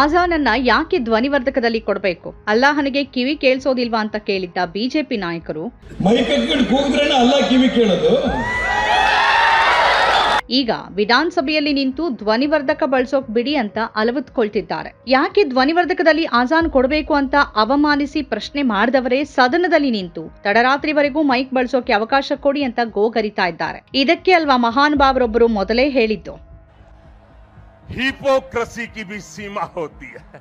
ಆಜಾನನ್ನ ಯಾಕೆ ಧ್ವನಿವರ್ಧಕದಲ್ಲಿ ಕೊಡಬೇಕು? ಅಲ್ಲಾಹನಿಗೆ ಕಿವಿ ಕೇಳಿಸೋದಿಲ್ವಾ ಅಂತ ಕೇಳಿದ್ದ ಬಿಜೆಪಿ ನಾಯಕರು. ಕಿವಿ ಕೇಳೋದು? ಈಗ ವಿಧಾನಸಭೆಯಲ್ಲಿ ನಿಂತು ಧ್ವನಿವರ್ಧಕ ಬಳಸೋಕ್ ಬಿಡಿ ಅಂತ ಅಲವತ್ಕೊಳ್ತಿದ್ದಾರೆ. ಯಾಕೆ ಧ್ವನಿವರ್ಧಕದಲ್ಲಿ ಆಜಾನ್ ಕೊಡಬೇಕು ಅಂತ ಅವಮಾನಿಸಿ ಪ್ರಶ್ನೆ ಮಾಡಿದವರೇ ಸದನದಲ್ಲಿ ನಿಂತು ತಡರಾತ್ರಿವರೆಗೂ ಮೈಕ್ ಬಳಸೋಕೆ ಅವಕಾಶ ಕೊಡಿ ಅಂತ ಗೋಗರಿತಾ ಇದ್ದಾರೆ. ಇದಕ್ಕೆ ಅಲ್ವಾ ಮಹಾನ್ ಮಹಾನುಭಾವರೊಬ್ಬರು ಮೊದಲೇ ಹೇಳಿದ್ದು. हिपोक्रेसी की भी सीमा होती है।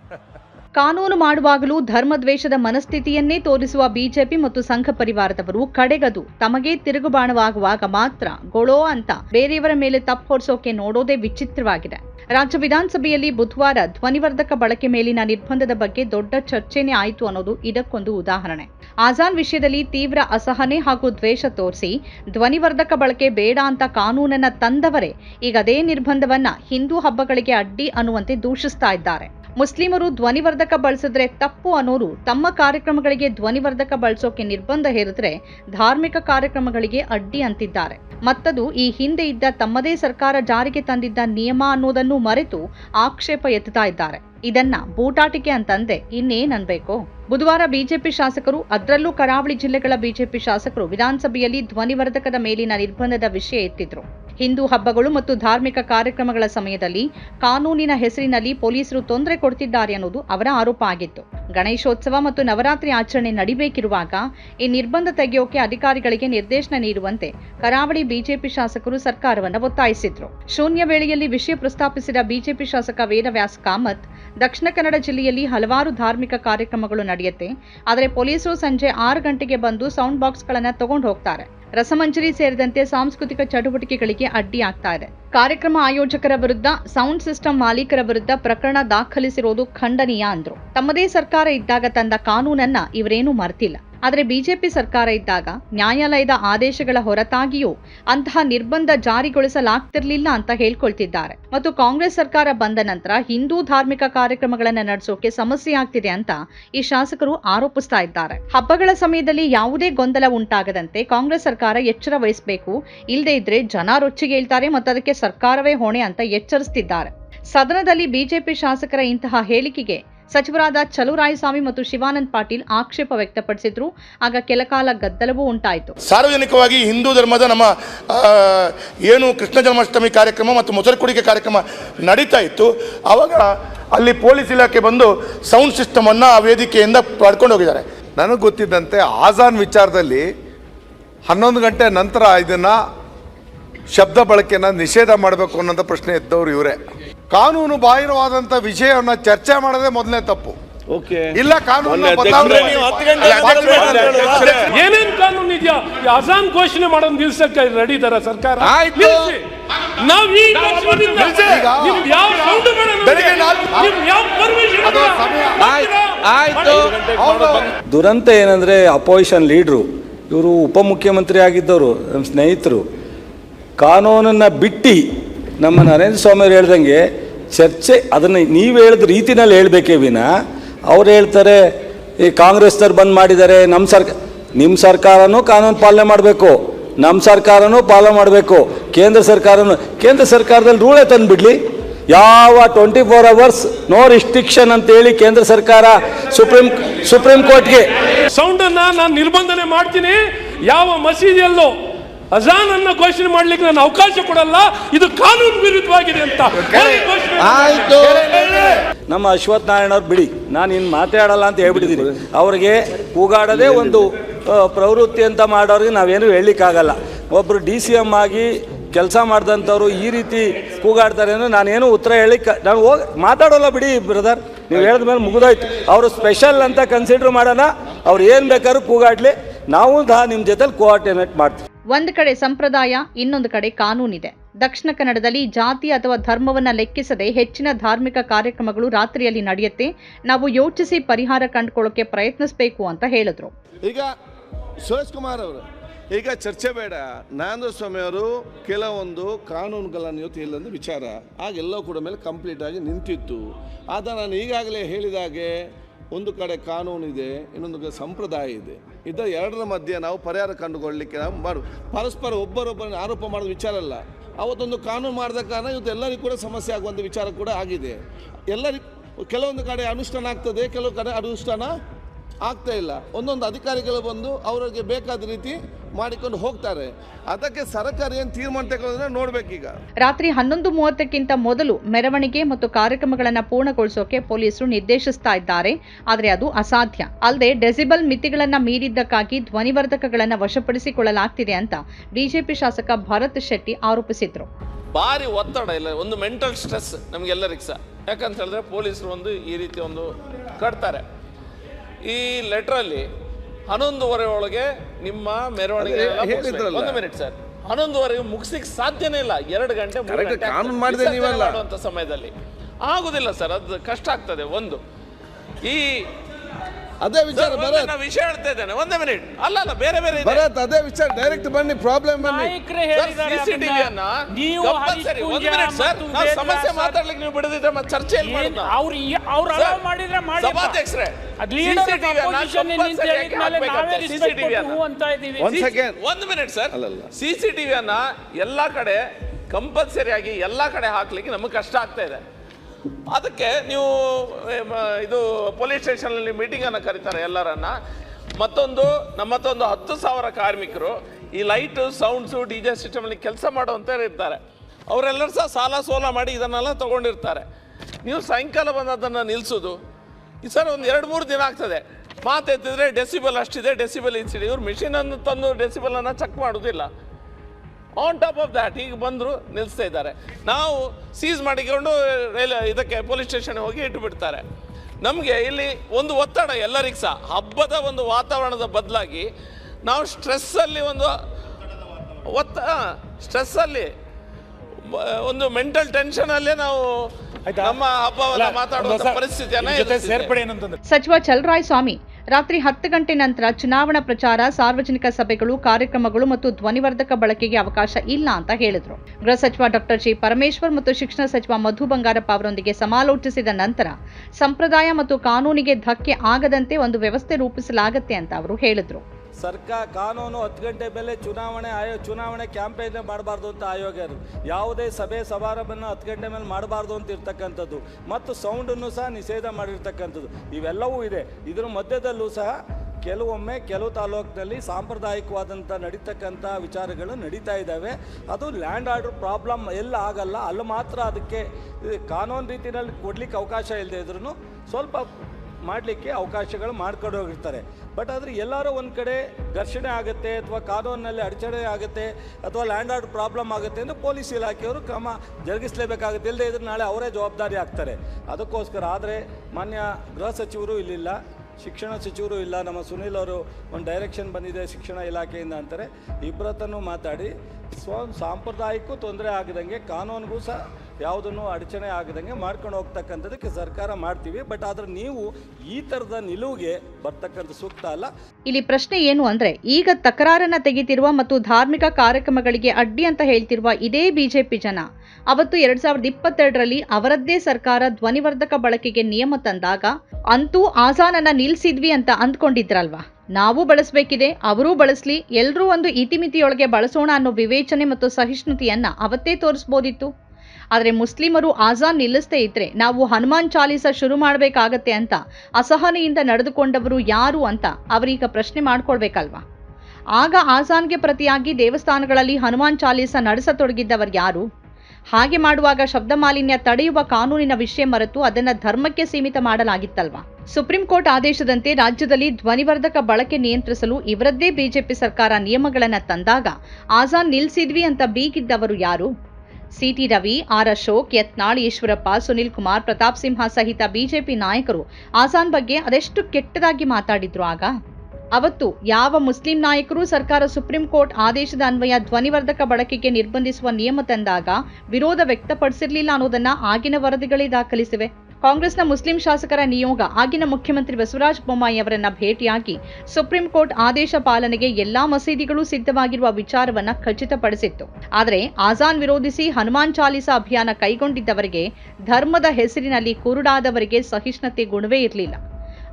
ಕಾನೂನು ಮಾಡುವಾಗಲೂ ಧರ್ಮದ್ವೇಷದ ಮನಸ್ಥಿತಿಯನ್ನೇ ತೋರಿಸುವ ಬಿಜೆಪಿ ಮತ್ತು ಸಂಘ ಪರಿವಾರದವರು ಕಡೆಗದು. ತಮಗೆ ತಿರುಗುಬಾಣವಾಗುವಾಗ ಮಾತ್ರ ಗೊಳೋ ಅಂತ ಬೇರೆಯವರ ಮೇಲೆ ತಪ್ಪು ಹೊರಿಸೋಕೆ ನೋಡೋದೇ ವಿಚಿತ್ರವಾಗಿದೆ. ರಾಜ್ಯ ವಿಧಾನಸಭೆಯಲ್ಲಿ ಬುಧವಾರ ಧ್ವನಿವರ್ಧಕ ಬಳಕೆ ಮೇಲಿನ ನಿರ್ಬಂಧದ ಬಗ್ಗೆ ದೊಡ್ಡ ಚರ್ಚೆನೇ ಆಯಿತು ಅನ್ನೋದು ಇದಕ್ಕೊಂದು ಉದಾಹರಣೆ. ಆಜಾನ್ ವಿಷಯದಲ್ಲಿ ತೀವ್ರ ಅಸಹನೆ ಹಾಗೂ ದ್ವೇಷ ತೋರಿಸಿ ಧ್ವನಿವರ್ಧಕ ಬಳಕೆ ಬೇಡ ಅಂತ ಕಾನೂನನ್ನ ತಂದವರೇ ಈಗ ಅದೇ ನಿರ್ಬಂಧವನ್ನ ಹಿಂದೂ ಹಬ್ಬಗಳಿಗೆ ಅಡ್ಡಿ ಅನ್ನುವಂತೆ ದೂಷಿಸ್ತಾ ಇದ್ದಾರೆ. ಮುಸ್ಲಿಮರು ಧ್ವನಿವರ್ಧಕ ಬಳಸಿದ್ರೆ ತಪ್ಪು ಅನ್ನೋರು ತಮ್ಮ ಕಾರ್ಯಕ್ರಮಗಳಿಗೆ ಧ್ವನಿವರ್ಧಕ ಬಳಸೋಕೆ ನಿರ್ಬಂಧ ಹೇರಿದ್ರೆ ಧಾರ್ಮಿಕ ಕಾರ್ಯಕ್ರಮಗಳಿಗೆ ಅಡ್ಡಿ ಅಂತಿದ್ದಾರೆ. ಮತ್ತದು ಈ ಹಿಂದೆ ಇದ್ದ ತಮ್ಮದೇ ಸರ್ಕಾರ ಜಾರಿಗೆ ತಂದಿದ್ದ ನಿಯಮ ಅನ್ನೋದನ್ನು ಮರೆತು ಆಕ್ಷೇಪ ಎತ್ತುತ್ತಾ ಇದ್ದಾರೆ. ಇದನ್ನ ಬೂಟಾಟಿಕೆ ಅಂತಂದೆ ಇನ್ನೇನ್ ಅನ್ಬೇಕು ಬುಧವಾರ ಬಿಜೆಪಿ ಶಾಸಕರು, ಅದರಲ್ಲೂ ಕರಾವಳಿ ಜಿಲ್ಲೆಗಳ ಬಿಜೆಪಿ ಶಾಸಕರು ವಿಧಾನಸಭೆಯಲ್ಲಿ ಧ್ವನಿವರ್ಧಕದ ಮೇಲಿನ ನಿರ್ಬಂಧದ ವಿಷಯ ಎತ್ತಿದ್ರು. ಹಿಂದೂ ಹಬ್ಬಗಳು ಮತ್ತು ಧಾರ್ಮಿಕ ಕಾರ್ಯಕ್ರಮಗಳ ಸಮಯದಲ್ಲಿ ಕಾನೂನಿನ ಹೆಸರಿನಲ್ಲಿ ಪೊಲೀಸರು ತೊಂದರೆ ಕೊಡ್ತಿದ್ದಾರೆ ಅನ್ನೋದು ಅವರ ಆರೋಪ ಆಗಿತ್ತು. ಗಣೇಶೋತ್ಸವ ಮತ್ತು ನವರಾತ್ರಿ ಆಚರಣೆ ನಡಿಬೇಕಿರುವಾಗ ಈ ನಿರ್ಬಂಧ ತೆಗೆಯೋಕೆ ಅಧಿಕಾರಿಗಳಿಗೆ ನಿರ್ದೇಶನ ನೀಡುವಂತೆ ಕರಾವಳಿ ಬಿಜೆಪಿ ಶಾಸಕರು ಸರ್ಕಾರವನ್ನು ಒತ್ತಾಯಿಸಿದ್ರು. ಶೂನ್ಯ ವೇಳೆಯಲ್ಲಿ ವಿಷಯ ಪ್ರಸ್ತಾಪಿಸಿದ ಬಿಜೆಪಿ ಶಾಸಕ ವೇದವ್ಯಾಸ್ ಕಾಮತ್, ದಕ್ಷಿಣ ಕನ್ನಡ ಜಿಲ್ಲೆಯಲ್ಲಿ ಹಲವಾರು ಧಾರ್ಮಿಕ ಕಾರ್ಯಕ್ರಮಗಳು ನಡೆಯುತ್ತೆ, ಆದರೆ ಪೊಲೀಸರು ಸಂಜೆ ಆರು ಗಂಟೆಗೆ ಬಂದು ಸೌಂಡ್ ಬಾಕ್ಸ್ಗಳನ್ನು ತಗೊಂಡು ಹೋಗ್ತಾರೆ. ರಸಮಂಜರಿ ಸೇರಿದಂತೆ ಸಾಂಸ್ಕೃತಿಕ ಚಟುವಟಿಕೆಗಳಿಗೆ ಅಡ್ಡಿ ಆಗ್ತಾ ಇದೆ. ಕಾರ್ಯಕ್ರಮ ಆಯೋಜಕರ ವಿರುದ್ಧ, ಸೌಂಡ್ ಸಿಸ್ಟಮ್ ಮಾಲೀಕರ ವಿರುದ್ಧ ಪ್ರಕರಣ ದಾಖಲಿಸಿರೋದು ಖಂಡನೀಯ ಅಂದ್ರು. ತಮ್ಮದೇ ಸರ್ಕಾರ ಇದ್ದಾಗ ತಂದ ಕಾನೂನನ್ನ ಇವರೇನೂ ಮರ್ತಿಲ್ಲ. ಆದರೆ ಬಿಜೆಪಿ ಸರ್ಕಾರ ಇದ್ದಾಗ ನ್ಯಾಯಾಲಯದ ಆದೇಶಗಳ ಹೊರತಾಗಿಯೂ ಅಂತಹ ನಿರ್ಬಂಧ ಜಾರಿಗೊಳಿಸಲಾಗ್ತಿರ್ಲಿಲ್ಲ ಅಂತ ಹೇಳ್ಕೊಳ್ತಿದ್ದಾರೆ. ಮತ್ತು ಕಾಂಗ್ರೆಸ್ ಸರ್ಕಾರ ಬಂದ ನಂತರ ಹಿಂದೂ ಧಾರ್ಮಿಕ ಕಾರ್ಯಕ್ರಮಗಳನ್ನು ನಡೆಸೋಕೆ ಸಮಸ್ಯೆ ಆಗ್ತಿದೆ ಅಂತ ಈ ಶಾಸಕರು ಆರೋಪಿಸ್ತಾ ಇದ್ದಾರೆ. ಹಬ್ಬಗಳ ಸಮಯದಲ್ಲಿ ಯಾವುದೇ ಗೊಂದಲ ಉಂಟಾಗದಂತೆ ಕಾಂಗ್ರೆಸ್ ಸರ್ಕಾರ ಎಚ್ಚರ ವಹಿಸಬೇಕು. ಇಲ್ಲದೇ ಇದ್ರೆ ಜನ ರೊಚ್ಚಿಗೆ ಹೇಳ್ತಾರೆ ಮತ್ತು ಅದಕ್ಕೆ ಸರ್ಕಾರವೇ ಹೊಣೆ ಅಂತ ಎಚ್ಚರಿಸ್ತಿದ್ದಾರೆ. ಸದನದಲ್ಲಿ ಬಿಜೆಪಿ ಶಾಸಕರ ಇಂತಹ ಹೇಳಿಕೆಗೆ ಸಚಿವರಾದ ಚಲುರಾಯಸ್ವಾಮಿ ಮತ್ತು ಶಿವಾನಂದ್ ಪಾಟೀಲ್ ಆಕ್ಷೇಪ ವ್ಯಕ್ತಪಡಿಸಿದ್ರು. ಆಗ ಕೆಲಕಾಲ ಗದ್ದಲವೂ ಉಂಟಾಯಿತು. ಸಾರ್ವಜನಿಕವಾಗಿ ಹಿಂದೂ ಧರ್ಮದ ನಮ್ಮ ಏನು ಕೃಷ್ಣ ಜನ್ಮಾಷ್ಟಮಿ ಕಾರ್ಯಕ್ರಮ ಮತ್ತು ಮೊಸರು ಕುಡಿಕೆ ಕಾರ್ಯಕ್ರಮ ನಡೀತಾ ಇತ್ತು. ಆವಾಗ ಅಲ್ಲಿ ಪೊಲೀಸ್ ಇಲಾಖೆ ಬಂದು ಸೌಂಡ್ ಸಿಸ್ಟಮನ್ನು ಆ ವೇದಿಕೆಯಿಂದ ಪಡ್ಕೊಂಡು ಹೋಗಿದ್ದಾರೆ. ನನಗೆ ಗೊತ್ತಿದ್ದಂತೆ ಆಜಾನ್ ವಿಚಾರದಲ್ಲಿ ಹನ್ನೊಂದು ಗಂಟೆ ನಂತರ ಇದನ್ನು ಶಬ್ದ ಬಳಕೆಯನ್ನು ನಿಷೇಧ ಮಾಡಬೇಕು ಅನ್ನೋಂಥ ಪ್ರಶ್ನೆ ಎದ್ದವರು ಇವರೇ. ಕಾನೂನು ಬಾಹಿರವಾದಂಥ ವಿಷಯವನ್ನು ಚರ್ಚೆ ಮಾಡೋದೇ ಮೊದಲನೇ ತಪ್ಪು. ಓಕೆ. ಇಲ್ಲ ಕಾನೂನು ಏನೇನ್ ಕಾನೂನು ಇದೆಯಾ? ಘೋಷಣೆ ಮಾಡೋದು ನಿಲ್ಸಕ್ಕೆ ರೆಡಿ ಇದಾರ ಸರ್ಕಾರ. ಆಯ್ತು. ಈಗ ನಾವ್ ಈ ತಕ್ಷಣದಿಂದ ನಿಲ್ಸಿ. ನಿಮ್ಗೆ ಯಾವ. ಆಯ್ತು ದುರಂತ ಏನಂದ್ರೆ ಅಪೋಸಿಷನ್ ಲೀಡ್ರು ಇವರು ಉಪಮುಖ್ಯಮಂತ್ರಿ ಆಗಿದ್ದವರು ನಮ್ಮ ಸ್ನೇಹಿತರು. ಕಾನೂನನ್ನು ಬಿಟ್ಟು ನಮ್ಮ ನರೇಂದ್ರ ಸ್ವಾಮಿ ಅವ್ರು ಹೇಳ್ದಂಗೆ ಚರ್ಚೆ, ಅದನ್ನು ನೀವು ಹೇಳಿದ ರೀತಿನಲ್ಲಿ ಹೇಳಬೇಕೇ ವಿನ, ಅವ್ರು ಹೇಳ್ತಾರೆ, ಈ ಕಾಂಗ್ರೆಸ್ನವ್ರು ಬಂದ್ ಮಾಡಿದ್ದಾರೆ ನಮ್ಮ ಸರ್ಕಾರ ನಿಮ್ಮ ಸರ್ಕಾರನೂ ಕಾನೂನು ಪಾಲನೆ ಮಾಡಬೇಕು ನಮ್ಮ ಸರ್ಕಾರನೂ ಪಾಲನೆ ಮಾಡಬೇಕು, ಕೇಂದ್ರ ಸರ್ಕಾರನೂ, ಕೇಂದ್ರ ಸರ್ಕಾರದಲ್ಲಿ ರೂಳೆ ತಂದುಬಿಡ್ಲಿ. ಯಾವ twenty four hours no restriction ಅಂತೇಳಿ ಕೇಂದ್ರ ಸರ್ಕಾರ ಸುಪ್ರೀಂ ಸುಪ್ರೀಂ ಕೋರ್ಟ್ಗೆ. ಸೌಂಡನ್ನು ನಾನು ನಿರ್ಬಂಧನೆ ಮಾಡ್ತೀನಿ. ಯಾವ ಮಸೀದಿಯಲ್ಲೂ ಅಜಾನ್ ಅನ್ನ ಘೋಷಣೆ ಮಾಡ್ಲಿಕ್ಕೆ ನಾನು ಅವಕಾಶ ಕೊಡಲ್ಲ. ಇದು ಕಾನೂನು ವಿರುದ್ಧವಾಗಿದೆ ಅಂತ ಆಯ್ತು. ನಮ್ಮ ಅಶ್ವಥ್ ನಾರಾಯಣ ಅವ್ರು ಬಿಡಿ ನಾನು ಇನ್ನು ಮಾತಾಡಲ್ಲ ಅಂತ ಹೇಳ್ಬಿಟ್ಟಿದ್ದೀನಿ. ಅವ್ರಿಗೆ ಕೂಗಾಡದೆ ಒಂದು ಪ್ರವೃತ್ತಿ ಅಂತ ಮಾಡೋರಿಗೆ ನಾವೇನು ಹೇಳಲಿಕ್ಕಾಗಲ್ಲ. ಒಬ್ಬರು ಡಿ ಸಿ ಎಂ ಆಗಿ ಕೆಲಸ ಮಾಡಿದಂಥವ್ರು ಈ ರೀತಿ ಕೂಗಾಡ್ತಾರೆ ಅಂದರೆ ನಾನೇನು ಉತ್ತರ ಹೇಳಿಕ್ಕೆ ನಾನು ಹೋಗಿ ಮಾತಾಡೋಲ್ಲ ಬಿಡಿ ಬ್ರದರ್. ನೀವು ಹೇಳಿದ ಮೇಲೆ ಮುಗಿದೋಯ್ತು. ಅವರು ಸ್ಪೆಷಲ್ ಅಂತ ಕನ್ಸಿಡರ್ ಮಾಡೋಣ. ಅವ್ರು ಏನು ಬೇಕಾದ್ರೂ ಕೂಗಾಡಲಿ. ನಾವು ಸಹ ನಿಮ್ಮ ಜೊತೆಲಿ ಕೋಆರ್ಡಿನೇಟ್ ಮಾಡ್ತೀವಿ. ಒಂದು ಕಡೆ ಸಂಪ್ರದಾಯ ಇನ್ನೊಂದು ಕಡೆ ಕಾನೂನಿದೆ. ದಕ್ಷಿಣ ಕನ್ನಡದಲ್ಲಿ ಜಾತಿ ಅಥವಾ ಧರ್ಮವನ್ನ ಲೆಕ್ಕಿಸದೆ ಹೆಚ್ಚಿನ ಧಾರ್ಮಿಕ ಕಾರ್ಯಕ್ರಮಗಳು ರಾತ್ರಿಯಲ್ಲಿ ನಡೆಯುತ್ತೆ. ನಾವು ಯೋಚಿಸಿ ಪರಿಹಾರ ಕಂಡುಕೊಳ್ಳೋಕೆ ಪ್ರಯತ್ನಿಸಬೇಕು ಅಂತ ಹೇಳಿದ್ರು. ಈಗ ಸುರೇಶ್ ಕುಮಾರ್ ಅವರು ಈಗ ಚರ್ಚೆ ಬೇಡ. ನಾನು ಸ್ವಾಮಿ ಅವರು ಕೆಲವೊಂದು ಕಾನೂನುಗಳನ್ನು ಇವತ್ತು ಇಲ್ಲೊಂದು ವಿಚಾರ. ಆಗೆಲ್ಲವೂ ಕೂಡ ಮೇಲೆ ಕಂಪ್ಲೀಟ್ ಆಗಿ ನಿಂತಿತ್ತು. ಆದ ನಾನು ಈಗಾಗಲೇ ಹೇಳಿದಾಗೆ ಒಂದು ಕಡೆ ಕಾನೂನು ಇದೆ, ಇನ್ನೊಂದು ಕಡೆ ಸಂಪ್ರದಾಯ ಇದೆ. ಇದರ ಎರಡರ ಮಧ್ಯೆ ನಾವು ಪರಿಹಾರ ಕಂಡುಕೊಳ್ಳಲಿಕ್ಕೆ ನಾವು ಮಾಡು, ಪರಸ್ಪರ ಒಬ್ಬರೊಬ್ಬರನ್ನು ಆರೋಪ ಮಾಡೋದು ವಿಚಾರ ಅಲ್ಲ. ಅವತ್ತೊಂದು ಕಾನೂನು ಮಾಡಿದ ಕಾರಣ ಇವತ್ತು ಎಲ್ಲರಿಗೂ ಕೂಡ ಸಮಸ್ಯೆ ಆಗುವಂಥ ವಿಚಾರ ಕೂಡ ಆಗಿದೆ. ಎಲ್ಲರಿಗೂ, ಕೆಲವೊಂದು ಕಡೆ ಅನುಷ್ಠಾನ ಆಗ್ತದೆ, ಕೆಲವು ಕಡೆ ಅನುಷ್ಠಾನ ಆಗ್ತಾ ಇಲ್ಲ. ಒಂದೊಂದು ಅಧಿಕಾರಿಗಳು ಬಂದು ಅವರಿಗೆ ಬೇಕಾದ ರೀತಿ ಮಾಡಿಕೊಂಡು ಹೋಗ್ತಾರೆ. ಅದಕ್ಕೆ ಸರ್ಕಾರ ಏನು ತೀರ್ಮಾನ ತಗೊಳ್ಳೋದ್ರೆ ನೋಡ್ಬೇಕೀಗ. ರಾತ್ರಿ ಹನ್ನೊಂದು ಮೂವತ್ತಕ್ಕಿಂತ ಮೊದಲು ಮೆರವಣಿಗೆ ಮತ್ತು ಕಾರ್ಯಕ್ರಮಗಳನ್ನು ಪೂರ್ಣಗೊಳಿಸೋಕೆ ಪೊಲೀಸರು ನಿರ್ದೇಶಿಸ್ತಾ ಇದ್ದಾರೆ. ಆದರೆ ಅದು ಅಸಾಧ್ಯ. ಅಲ್ಲದೆ ಡೆಸಿಬಲ್ ಮಿತಿಗಳನ್ನು ಮೀರಿದ್ದಕ್ಕಾಗಿ ಧ್ವನಿವರ್ಧಕಗಳನ್ನು ವಶಪಡಿಸಿಕೊಳ್ಳಲಾಗ್ತಿದೆ ಅಂತ ಬಿಜೆಪಿ ಶಾಸಕ ಭರತ್ ಶೆಟ್ಟಿ ಆರೋಪಿಸಿದ್ರು. ಭಾರಿ ಒತ್ತಡ ಇಲ್ಲ. ಒಂದು ಮೆಂಟಲ್ ಸ್ಟ್ರೆಸ್ ನಮಗೆಲ್ಲರಿಗೂ ಸಹ. ಯಾಕಂತ ಹೇಳಿದ್ರೆ ಪೊಲೀಸರು ಒಂದು ಈ ರೀತಿ ಒಂದು ಕಟ್ತಾರೆ. ಈ ಲೆಟ್ರಲ್ಲಿ ಹನ್ನೊಂದುವರೆ ಒಳಗೆ ನಿಮ್ಮ ಮೆರವಣಿಗೆ ಅದೇ ಎಲ್ಲ ಮುಗಿಸ್ಬೇಕು. ಹೇಳಿದ್ರಲ್ಲ. ಒಂದು ಮಿನಿಟ್ ಸರ್ ಹನ್ನೊಂದುವರೆಗೆ ಮುಗಿಸ್ಲಿಕ್ಕೆ ಸಾಧ್ಯನೇ ಇಲ್ಲ ಎರಡು ಗಂಟೆ ಮೂರು Correct, ಗಂಟೆ ಕಾನೂನು ಆಗ್ತದೆ. ಮಾಡಿದೆ ನೀವಲ್ಲ. ಮಾಡುವಂಥ ಸಮಯದಲ್ಲಿ ಆಗುದಿಲ್ಲ ಸರ್ ಅದು ಕಷ್ಟ ಆಗ್ತದೆ ಒಂದು ಈ ಅದೇ ವಿಚಾರ ಸರ್, ಭರತ್ ನಾನು ವಿಷಯ ಹೇಳ್ತಾ ಇದ್ದೇನೆ ಒಂದೇ ಮಿನಿಟ್ ಅಲ್ಲ ಅಲ್ಲ ಬೇರೆ ಬೇರೆ ಇದೆ. ಭರತ್ ಅದೇ ವಿಚಾರ ಡೈರೆಕ್ಟ್ ಬನ್ನಿ ಪ್ರಾಬ್ಲಮ್ ಬನ್ನಿ ನಾಯಕರೇ ಹೇಳಿದ್ದಾರೆ CCTV ಅದನ್ನ. ಯನ್ನ ನೀವು compulsory, ಹರೀಶ್ ಒಂದು ಪೂಜಾ minute ಸರ್, ಮತ್ತು ನಾವು ವೇದವ್ಯಾಸ ಸಮಸ್ಯೆ ಮಾತಾಡ್ಲಿಕ್ಕೆ ನೀವು ಬಿಡದಿದ್ರೆ ಮತ್ತೆ ಚರ್ಚೆ ಎಲ್ಲಿ ಏನ್ ಮಾಡೋದು? ಅವ್ರು ಈ- ಅವ್ರು allow ಮಾಡಿದ್ರೆ ಮಾಡಿ ಸಭಾಧ್ಯಕ್ಷರೇ, ಅದ್ leader CCTV ಯನ್ನ opposition ನಿಂತ compulsory ಆಗಿ ಹೇಳಿದ್ಮೇಲೆ ನಾವೇ respect CCTV ಕೊಟ್ಟು ಯನ್ನ. ಹೂ ಅಂತ ಇದೀವಿ ಒಂದ್ ಸೆಕೆಂಡ್ ಒಂದು ಮಿನಿಟ್ ಸರ್ ಅಲ್ಲಲ್ಲ. ಸಿಸಿಟಿವಿಯನ್ನ ಎಲ್ಲಾ ಕಡೆ ಕಂಪಲ್ಸರಿ ಆಗಿ ಎಲ್ಲಾ ಕಡೆ ಹಾಕ್ಲಿಕ್ಕೆ ನಮಗೆ ಕಷ್ಟ ಆಗ್ತಾ ಇದೆ ಅದಕ್ಕೆ ನೀವು ಇದು ಪೊಲೀಸ್ ಸ್ಟೇಷನಲ್ಲಿ ಮೀಟಿಂಗನ್ನು ಕರೀತಾರೆ ಎಲ್ಲರನ್ನ. ಮತ್ತೊಂದು ನಮ್ಮತ್ತೊಂದು ಹತ್ತು ಸಾವಿರ ಕಾರ್ಮಿಕರು ಈ ಲೈಟು ಸೌಂಡ್ಸು ಡಿ ಜೆ ಸಿಸ್ಟಮಲ್ಲಿ ಕೆಲಸ ಮಾಡುವಂಥವ್ರು ಇರ್ತಾರೆ. ಅವರೆಲ್ಲರೂ ಸಹ ಸಾಲ ಸೋಲ ಮಾಡಿ ಇದನ್ನೆಲ್ಲ ತಗೊಂಡಿರ್ತಾರೆ. ನೀವು ಸಾಯಂಕಾಲ ಬಂದು ಅದನ್ನು ನಿಲ್ಲಿಸೋದು ಈ ಸರ್ ಒಂದು ಎರಡು, ಮೂರು ದಿನ ಆಗ್ತದೆ. ಮಾತೆತ್ತಿದ್ರೆ ಡೆಸಿಬಲ್ ಅಷ್ಟಿದೆ ಡೆಸಿಬಲ್ ಇನ್ಸಿಡಿ ಇವ್ರು ಮಿಷಿನನ್ನು ತಂದು ಡೆಸಿಬಲನ್ನು ಚೆಕ್ ಮಾಡೋದಿಲ್ಲ. ಆನ್ ಟಾಪ್ ಆಫ್ ದ್ಯಾಟ್ ಈಗ ಬಂದರು ನಿಲ್ಲಿಸ್ತಾ ಇದ್ದಾರೆ. ನಾವು ಸೀಸ್ ಮಾಡಿಕೊಂಡು ರೈಲ್ ಇದಕ್ಕೆ ಪೊಲೀಸ್ ಸ್ಟೇಷನ್ ಹೋಗಿ ಇಟ್ಟುಬಿಡ್ತಾರೆ ನಮಗೆ ಇಲ್ಲಿ ಒಂದು ಒತ್ತಡ ಎಲ್ಲರಿಗೂ ಸಹ. ಹಬ್ಬದ ಒಂದು ವಾತಾವರಣದ ಬದಲಾಗಿ ನಾವು ಸ್ಟ್ರೆಸ್ಸಲ್ಲಿ ಒಂದು ಒತ್ತ ಸ್ಟ್ರೆಸ್ಸಲ್ಲಿ ಒಂದು ಮೆಂಟಲ್ ಟೆನ್ಷನಲ್ಲೇ ನಾವು ನಮ್ಮ ಹಬ್ಬವನ್ನು ಮಾತಾಡುವಂಥ ಪರಿಸ್ಥಿತಿಯನ್ನು. ಸಚಿವ ಚಲರಾಯ್ ಸ್ವಾಮಿ ರಾತ್ರಿ ಹತ್ತು ಗಂಟೆ ನಂತರ ಚುನಾವಣಾ ಪ್ರಚಾರ, ಸಾರ್ವಜನಿಕ ಸಭೆಗಳು, ಕಾರ್ಯಕ್ರಮಗಳು ಮತ್ತು ಧ್ವನಿವರ್ಧಕ ಬಳಕೆಗೆ ಅವಕಾಶ ಇಲ್ಲ ಅಂತ ಹೇಳಿದರು. ಗೃಹ ಸಚಿವ ಡಾಕ್ಟರ್ ಜಿ. ಪರಮೇಶ್ವರ್ ಮತ್ತು ಶಿಕ್ಷಣ ಸಚಿವ ಮಧು ಬಂಗಾರಪ್ಪ ಅವರೊಂದಿಗೆ ಸಮಾಲೋಚಿಸಿದ ನಂತರ ಸಂಪ್ರದಾಯ ಮತ್ತು ಕಾನೂನಿಗೆ ಧಕ್ಕೆ ಆಗದಂತೆ ಒಂದು ವ್ಯವಸ್ಥೆ ರೂಪಿಸಲಾಗುತ್ತೆ ಅಂತ ಅವರು ಹೇಳಿದ್ರು. ಸರ್ಕಾರ ಕಾನೂನು ಹತ್ತು ಗಂಟೆ ಮೇಲೆ ಚುನಾವಣೆ ಆಯೋ ಚುನಾವಣೆ ಕ್ಯಾಂಪೇನ್ ಮಾಡಬಾರ್ದು ಅಂತ ಆಯೋಗ. ಯಾವುದೇ ಸಭೆ ಸಮಾರಂಭನ ಹತ್ತು ಗಂಟೆ ಮೇಲೆ ಮಾಡಬಾರ್ದು ಅಂತ ಇರ್ತಕ್ಕಂಥದ್ದು. ಮತ್ತು ಸೌಂಡನ್ನು ಸಹ ನಿಷೇಧ ಮಾಡಿರ್ತಕ್ಕಂಥದ್ದು. ಇವೆಲ್ಲವೂ ಇದೆ. ಇದರ ಮಧ್ಯದಲ್ಲೂ ಸಹ ಕೆಲವೊಮ್ಮೆ ಕೆಲವು ತಾಲೂಕಿನಲ್ಲಿ ಸಾಂಪ್ರದಾಯಿಕವಾದಂಥ ನಡೀತಕ್ಕಂಥ ವಿಚಾರಗಳು ನಡೀತಾ ಇದ್ದಾವೆ. ಅದು ಲ್ಯಾಂಡ್ ಆರ್ಡರ್ ಪ್ರಾಬ್ಲಮ್ ಎಲ್ಲ ಆಗಲ್ಲ. ಅಲ್ಲಿ ಮಾತ್ರ ಅದಕ್ಕೆ ಕಾನೂನು ರೀತಿಯಲ್ಲಿ ಕೊಡ್ಲಿಕ್ಕೆ ಅವಕಾಶ ಇಲ್ಲದೆ ಇದ್ರೂ ಸ್ವಲ್ಪ ಮಾಡಲಿಕ್ಕೆ ಅವಕಾಶಗಳು ಮಾಡ್ಕೊಂಡು ಹೋಗಿರ್ತಾರೆ. ಬಟ್ ಆದರೆ ಎಲ್ಲರೂ ಒಂದು ಕಡೆ ಘರ್ಷಣೆ ಆಗುತ್ತೆ ಅಥವಾ ಕಾನೂನಿನಲ್ಲಿ ಅಡಚಣೆ ಆಗುತ್ತೆ ಅಥವಾ ಲ್ಯಾಂಡ್ ಆರ್ಡ್ ಪ್ರಾಬ್ಲಮ್ ಆಗುತ್ತೆ ಅಂದರೆ ಪೊಲೀಸ್ ಇಲಾಖೆಯವರು ಕ್ರಮ ಜರುಗಿಸಲೇಬೇಕಾಗುತ್ತೆ. ಇಲ್ಲದೆ ಇದ್ರೆ ನಾಳೆ ಅವರೇ ಜವಾಬ್ದಾರಿ ಆಗ್ತಾರೆ. ಅದಕ್ಕೋಸ್ಕರ ಆದರೆ ಮಾನ್ಯ ಗೃಹ ಸಚಿವರು ಇಲ್ಲಿಲ್ಲ, ಶಿಕ್ಷಣ ಸಚಿವರು ಇಲ್ಲ, ನಮ್ಮ ಸುನೀಲ್ ಅವರು ಒಂದು ಡೈರೆಕ್ಷನ್ ಬಂದಿದೆ ಶಿಕ್ಷಣ ಇಲಾಖೆಯಿಂದ ಅಂತಾರೆ. ಇಬ್ಬರತ್ತನ್ನು ಮಾತಾಡಿ, ಸ್ವ ಸಾಂಪ್ರದಾಯಿಕಕ್ಕೂ ತೊಂದರೆ ಆಗದಂಗೆ ಕಾನೂನಿಗೂ ಸಹ ಯಾವುದನ್ನು ಅಡಚಣೆ ಆಗದಂಗೆ ಮಾಡ್ಕೊಂಡು ಹೋಗ್ತಕ್ಕಂಥದ್ದಕ್ಕೆ ಸರ್ಕಾರ ಮಾಡ್ತೀವಿ. ಬಟ್ ಆದ್ರೆ ನೀವು ಈ ಥರದ ನಿಲುವಿಗೆ ಬರ್ತಕ್ಕಂಥ ಸೂಕ್ತ ಅಲ್ಲ. ಇಲ್ಲಿ ಪ್ರಶ್ನೆ ಏನು ಅಂದ್ರೆ, ಈಗ ತಕರಾರನ್ನ ತೆಗಿತಿರುವ ಮತ್ತು ಧಾರ್ಮಿಕ ಕಾರ್ಯಕ್ರಮಗಳಿಗೆ ಅಡ್ಡಿ ಅಂತ ಹೇಳ್ತಿರುವ ಇದೇ ಬಿಜೆಪಿ ಜನ, ಅವತ್ತು ಎರಡ್ ಸಾವಿರದ ಇಪ್ಪತ್ತೆರಡರಲ್ಲಿ ಅವರದ್ದೇ ಸರ್ಕಾರ ಧ್ವನಿವರ್ಧಕ ಬಳಕೆಗೆ ನಿಯಮ ತಂದಾಗ ಅಂತೂ ಆಸಾನನ್ನ ನಿಲ್ಸಿದ್ವಿ ಅಂತ ಅಂದ್ಕೊಂಡಿದ್ರಲ್ವಾ? ನಾವು ಬಳಸಬೇಕಿದೆ, ಅವರೂ ಬಳಸ್ಲಿ ಎಲ್ಲರೂ ಒಂದು ಇತಿಮಿತಿಯೊಳಗೆ ಬಳಸೋಣ ಅನ್ನೋ ವಿವೇಚನೆ ಮತ್ತು ಸಹಿಷ್ಣುತೆಯನ್ನ ಅವತ್ತೇ ತೋರಿಸ್ಬೋದಿತ್ತು? ಆದರೆ ಮುಸ್ಲಿಮರು ಆಜಾನ್ ನಿಲ್ಲಿಸದೇ ಇದ್ರೆ ನಾವು ಹನುಮಾನ್ ಚಾಲೀಸ ಶುರು ಮಾಡಬೇಕಾಗತ್ತೆ ಅಂತ ಅಸಹನೆಯಿಂದ ನಡೆದುಕೊಂಡವರು ಯಾರು ಅಂತ ಅವರೀಗ ಪ್ರಶ್ನೆ ಮಾಡ್ಕೊಳ್ಬೇಕಲ್ವಾ? ಆಗ ಆಜಾನ್ಗೆ ಪ್ರತಿಯಾಗಿ ದೇವಸ್ಥಾನಗಳಲ್ಲಿ ಹನುಮಾನ್ ಚಾಲೀಸ ನಡೆಸತೊಡಗಿದ್ದವರು ಯಾರು? ಹಾಗೆ ಮಾಡುವಾಗ ಶಬ್ದ ಮಾಲಿನ್ಯ ತಡೆಯುವ ಕಾನೂನಿನ ವಿಷಯ ಮರೆತು ಅದನ್ನ ಧರ್ಮಕ್ಕೆ ಸೀಮಿತ ಮಾಡಲಾಗಿತ್ತಲ್ವಾ? ಸುಪ್ರೀಂ ಕೋರ್ಟ್ ಆದೇಶದಂತೆ ರಾಜ್ಯದಲ್ಲಿ ಧ್ವನಿವರ್ಧಕ ಬಳಕೆ ನಿಯಂತ್ರಿಸಲು ಇವರದ್ದೇ ಬಿಜೆಪಿ ಸರ್ಕಾರ ನಿಯಮಗಳನ್ನ ತಂದಾಗ ಆಜಾನ್ ನಿಲ್ಸಿದ್ವಿ ಅಂತ ಬೀಗಿದ್ದವರು ಯಾರು? C T Ravi, R Ashok, Yatnal, Eshwarappa, Sunil Kumar, Pratap Simha ಸಹಿತ ಬಿಜೆಪಿ ನಾಯಕರು ಆಸಾನ್ ಬಗ್ಗೆ ಅದೆಷ್ಟು ಕೆಟ್ಟದಾಗಿ ಮಾತಾಡಿದ್ರು ಆಗ? ಅವತ್ತು ಯಾವ ಮುಸ್ಲಿಂ ನಾಯಕರು ಸರ್ಕಾರ ಸುಪ್ರೀಂ ಕೋರ್ಟ್ ಆದೇಶದ ಅನ್ವಯ ಧ್ವನಿವರ್ಧಕ ಬಳಕೆಗೆ ನಿರ್ಬಂಧಿಸುವ ನಿಯಮ ತಂದಾಗ ವಿರೋಧ ವ್ಯಕ್ತಪಡಿಸಿರಲಿಲ್ಲ ಅನ್ನೋದನ್ನ ಆಗಿನ ವರದಿಗಳೇ ದಾಖಲಿಸಿವೆ. ಕಾಂಗ್ರೆಸ್ನ ಮುಸ್ಲಿಂ ಶಾಸಕರ ನಿಯೋಗ, ಆಗಿನ ಮುಖ್ಯಮಂತ್ರಿ ಬಸವರಾಜ ಬೊಮ್ಮಾಯಿ ಅವರನ್ನ ಭೇಟಿಯಾಗಿ ಸುಪ್ರೀಂ ಕೋರ್ಟ್ ಆದೇಶ ಪಾಲನೆಗೆ ಎಲ್ಲಾ ಮಸೀದಿಗಳು ಸಿದ್ಧವಾಗಿರುವ ವಿಚಾರವನ್ನ ಖಚಿತಪಡಿಸಿತ್ತು. ಆದರೆ ಆಜಾನ್ ವಿರೋಧಿಸಿ ಹನುಮಾನ್ ಚಾಲೀಸ ಅಭಿಯಾನ ಕೈಗೊಂಡಿದ್ದವರಿಗೆ, ಧರ್ಮದ ಹೆಸರಿನಲ್ಲಿ ಕುರುಡಾದವರಿಗೆ ಸಹಿಷ್ಣುತೆ ಗುಣವೇ ಇರಲಿಲ್ಲ.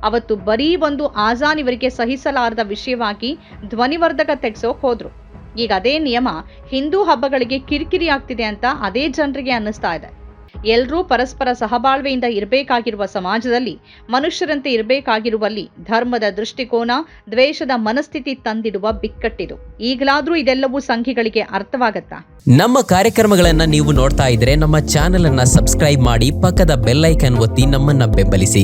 ಅವತ್ತು ಬರೀ ಒಂದು ಆಜಾನ್ ಇವರಿಗೆ ಸಹಿಸಲಾರದ ವಿಷಯವಾಗಿ ಧ್ವನಿವರ್ಧಕ ತೆಗ್ಸೋಕ್ ಹೋದ್ರು. ಈಗ ಅದೇ ನಿಯಮ ಹಿಂದೂ ಹಬ್ಬಗಳಿಗೆ ಕಿರಿಕಿರಿ ಆಗ್ತಿದೆ ಅಂತ ಅದೇ ಜನರಿಗೆ ಅನ್ನಿಸ್ತಾ ಇದೆ. ಎಲ್ಲರೂ ಪರಸ್ಪರ ಸಹಬಾಳ್ವೆಯಿಂದ ಇರಬೇಕಾಗಿರುವ ಸಮಾಜದಲ್ಲಿ ಮನುಷ್ಯರಂತೆ ಇರಬೇಕಾಗಿರುವಲ್ಲಿ ಧರ್ಮದ ದೃಷ್ಟಿಕೋನ, ದ್ವೇಷದ ಮನಸ್ಥಿತಿ ತಂದಿಡುವ ಬಿಕ್ಕಟ್ಟಿದು. ಈಗಲಾದರೂ ಇದೆಲ್ಲವೂ ಸಂಖ್ಯೆಗಳಿಗೆ ಅರ್ಥವಾಗತ್ತಾ? ನಮ್ಮ ಕಾರ್ಯಕ್ರಮಗಳನ್ನು ನೀವು ನೋಡ್ತಾ ಇದ್ರೆ ನಮ್ಮ ಚಾನೆಲ್ ಅನ್ನ ಸಬ್ಸ್ಕ್ರೈಬ್ ಮಾಡಿ ಪಕ್ಕದ ಬೆಲ್ಲೈಕನ್ ಒತ್ತಿ ನಮ್ಮನ್ನ ಬೆಂಬಲಿಸಿ.